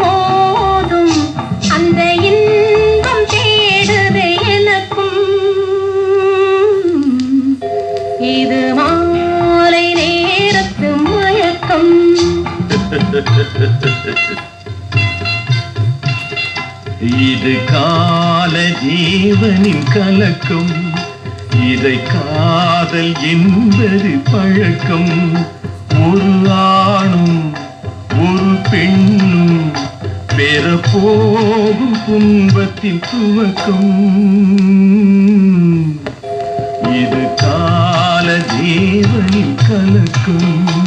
மோதும் அந்த இன்பம் தேடுது எனக்கும். இது மாலை நேரத்து மயக்கம். இது கால ஜீவனின் கலக்கும். இதை காதல் என்பது பழக்கம். ஒரு ஆணும் போகும் துன்பத்தின் துவக்கம். இது கால ஜீவனின் கலக்கும்.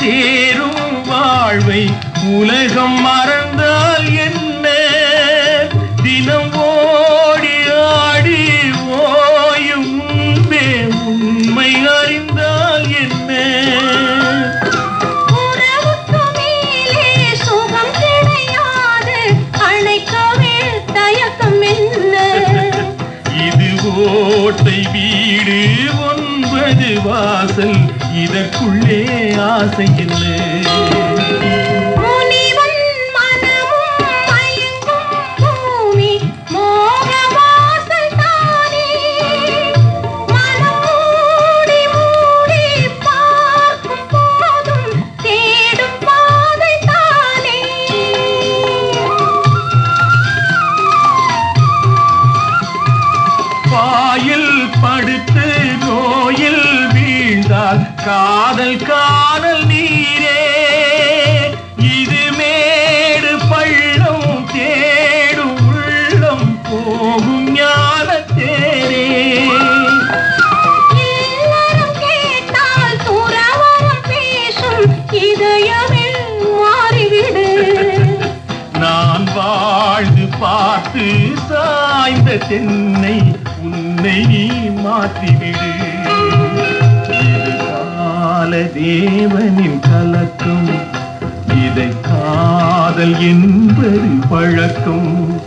சேரும் வாழ்வை உலகம் மறந்தால் என்ன? தினம் ஓடி ஆடி ஓயும் முன்பே உண்மை அறிந்தால் என்ன? இது ஓட்டை வீடு ஒன்பது வாசல் இதற்குள்ளே ஆசை என்ன முனிவன் மனமும் காதல் காதல் நீரே இது மேடு பள்ளம் தேடும் உள்ளம் போகும் ஞான தேரே நான் வாழ்ந்து பார்த்து சாய்ந்த தென்னை உன்னை நீ மாற்றிவிடு. கால தேவனின் கலக்கம் இதை காதல் என்பது பழக்கம்.